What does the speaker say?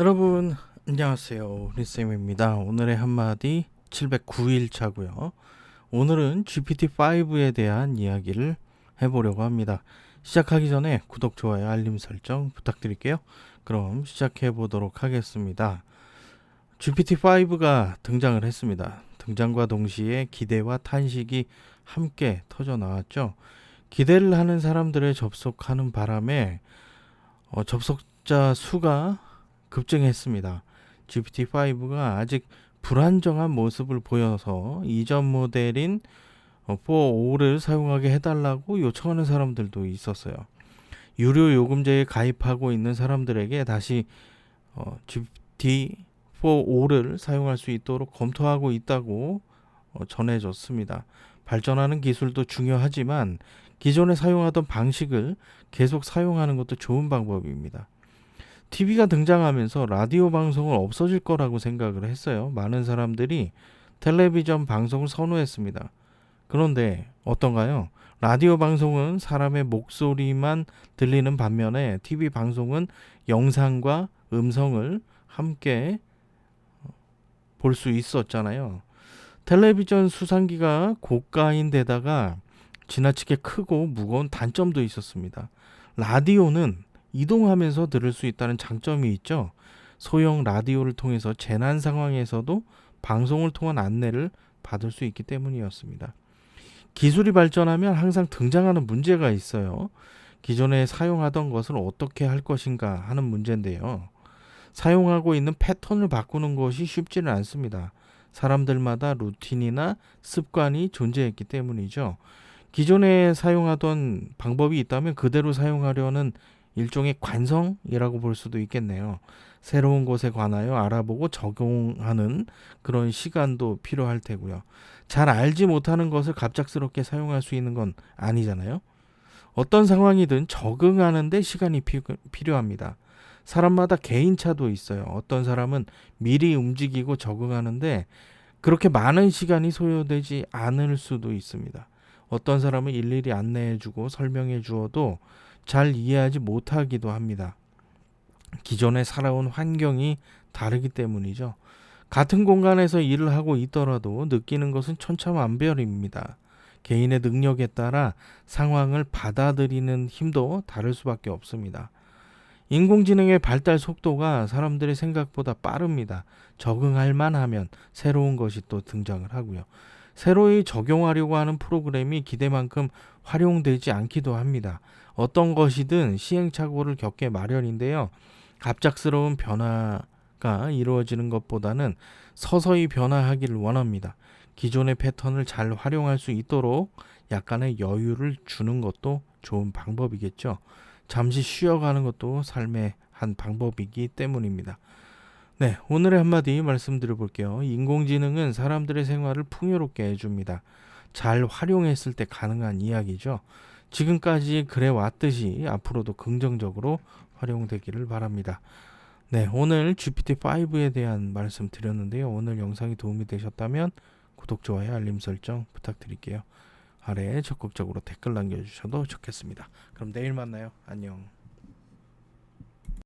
여러분 안녕하세요. 리쌤입니다. 오늘의 한마디 709일 차고요. 오늘은 GPT-5에 대한 이야기를 해보려고 합니다. 시작하기 전에 구독, 좋아요, 알림 설정 부탁드릴게요. 그럼 시작해 보도록 하겠습니다. GPT-5가 등장을 했습니다. 등장과 동시에 기대와 탄식이 함께 터져 나왔죠. 기대를 하는 사람들의 접속하는 바람에 어, 접속자 수가 급증했습니다. GPT-5가 아직 불안정한 모습을 보여서 이전 모델인 4.5를 사용하게 해달라고 요청하는 사람들도 있었어요. 유료 요금제에 가입하고 있는 사람들에게 다시 어, GPT-4.5를 사용할 수 있도록 검토하고 있다고 어, 전해졌습니다. 발전하는 기술도 중요하지만 기존에 사용하던 방식을 계속 사용하는 것도 좋은 방법입니다. TV가 등장하면서 라디오 방송은 없어질 거라고 생각을 했어요. 많은 사람들이 텔레비전 방송을 선호했습니다. 그런데 어떤가요? 라디오 방송은 사람의 목소리만 들리는 반면에 TV 방송은 영상과 음성을 함께 볼 수 있었잖아요. 텔레비전 수상기가 고가인 데다가 지나치게 크고 무거운 단점도 있었습니다. 라디오는 이동하면서 들을 수 있다는 장점이 있죠. 소형 라디오를 통해서 재난 상황에서도 방송을 통한 안내를 받을 수 있기 때문이었습니다. 기술이 발전하면 항상 등장하는 문제가 있어요. 기존에 사용하던 것을 어떻게 할 것인가 하는 문제인데요. 사용하고 있는 패턴을 바꾸는 것이 쉽지는 않습니다. 사람들마다 루틴이나 습관이 존재했기 때문이죠. 기존에 사용하던 방법이 있다면 그대로 사용하려는 일종의 관성이라고 볼 수도 있겠네요. 새로운 것에 관하여 알아보고 적용하는 그런 시간도 필요할 테고요. 잘 알지 못하는 것을 갑작스럽게 사용할 수 있는 건 아니잖아요. 어떤 상황이든 적응하는데 시간이 피, 필요합니다. 사람마다 개인차도 있어요. 어떤 사람은 미리 움직이고 적응하는데 그렇게 많은 시간이 소요되지 않을 수도 있습니다. 어떤 사람은 일일이 안내해주고 설명해 주어도 잘 이해하지 못하기도 합니다. 기존에 살아온 환경이 다르기 때문이죠. 같은 공간에서 일을 하고 있더라도 느끼는 것은 천차만별입니다. 개인의 능력에 따라 상황을 받아들이는 힘도 다를 수밖에 없습니다. 인공지능의 발달 속도가 사람들의 생각보다 빠릅니다. 적응할 만하면 새로운 것이 또 등장을 하고요. 새로이 적용하려고 하는 프로그램이 기대만큼 활용되지 않기도 합니다. 어떤 것이든 시행착오를 겪게 마련인데요. 갑작스러운 변화가 이루어지는 것보다는 서서히 변화하기를 원합니다. 기존의 패턴을 잘 활용할 수 있도록 약간의 여유를 주는 것도 좋은 방법이겠죠. 잠시 쉬어가는 것도 삶의 한 방법이기 때문입니다. 네, 오늘의 한마디 말씀드려 볼게요. 인공지능은 사람들의 생활을 풍요롭게 해줍니다. 잘 활용했을 때 가능한 이야기죠. 지금까지 그래 왔듯이 앞으로도 긍정적으로 활용되기를 바랍니다. 네, 오늘 GPT-5에 대한 말씀 드렸는데요. 오늘 영상이 도움이 되셨다면 구독, 좋아요, 알림 설정 부탁드릴게요. 아래에 적극적으로 댓글 남겨주셔도 좋겠습니다. 그럼 내일 만나요. 안녕.